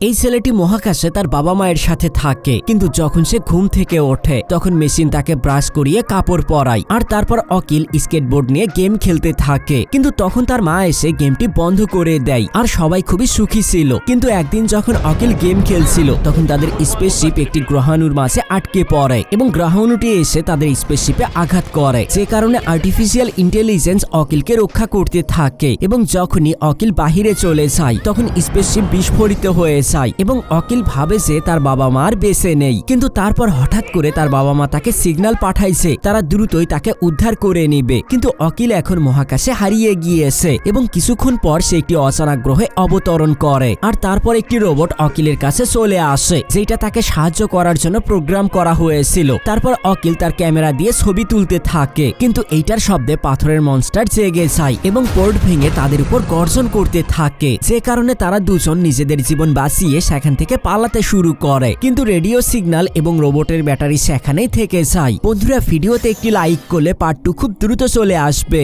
এই ছেলেটি মহাকাশে তার বাবা মায়ের সাথে থাকে, কিন্তু যখন সে ঘুম থেকে ওঠে, তখন মেশিন তাকে ব্রাশ করিয়ে কাপড় পরায় আর তারপর অকিল স্কেটবোর্ড নিয়ে গেম খেলতে থাকে। কিন্তু তখন তার মা এসে গেমটি বন্ধ করে দেয় আর সবাই খুবই সুখী ছিল। কিন্তু একদিন যখন অকিল গেম খেলছিল, তখন তাদের স্পেসশিপ একটি গ্রহাণুর মাঝে আটকে পড়ে এবং গ্রহাণুটি এসে তাদের স্পেসশিপে আঘাত করে। যে কারণে আর্টিফিশিয়াল ইন্টেলিজেন্স অকিলকে রক্ষা করতে থাকে এবং যখনই অকিল বাহিরে চলে যায়, তখন স্পেসশিপ বিস্ফোরিত হয়ে যায় এবং অকিল ভাবে যে তার বাবা মার বেঁচে নেই। কিন্তু তারপর হঠাৎ করে তার বাবা মা তাকে সিগন্যাল পাঠাইছে। তারা দ্রুতই তাকে উদ্ধার করে নিবে। কিন্তু অকিল এখন মহাকাশে হারিয়ে গিয়েছে এবং কিছুক্ষণ পর সে একটি অচানা গ্রহে অবতরণ করে। আর তারপর একটি রোবট অকিলের কাছে চলে আসে যেটা তাকে সাহায্য করার জন্য প্রোগ্রাম করা হয়েছিল। তারপর অকিল তার ক্যামেরা দিয়ে ছবি তুলতে থাকে। কিন্তু এইটার শব্দে পাথরের মনস্টার জেগে যায় এবং পোর্ট ভেঙে তাদের উপর গর্জন করতে থাকে। যে কারণে তারা দুজন নিজেদের জীবন বাঁচিয়ে সেখান থেকে পালাতে শুরু করে। কিন্তু রেডিও সিগন্যাল এবং রোবটের ব্যাটারি সেখানেই থেকে যায়। বন্ধুরা, ভিডিওতে একটি লাইক করলে পার্ট টু খুব দ্রুত চলে আসবে।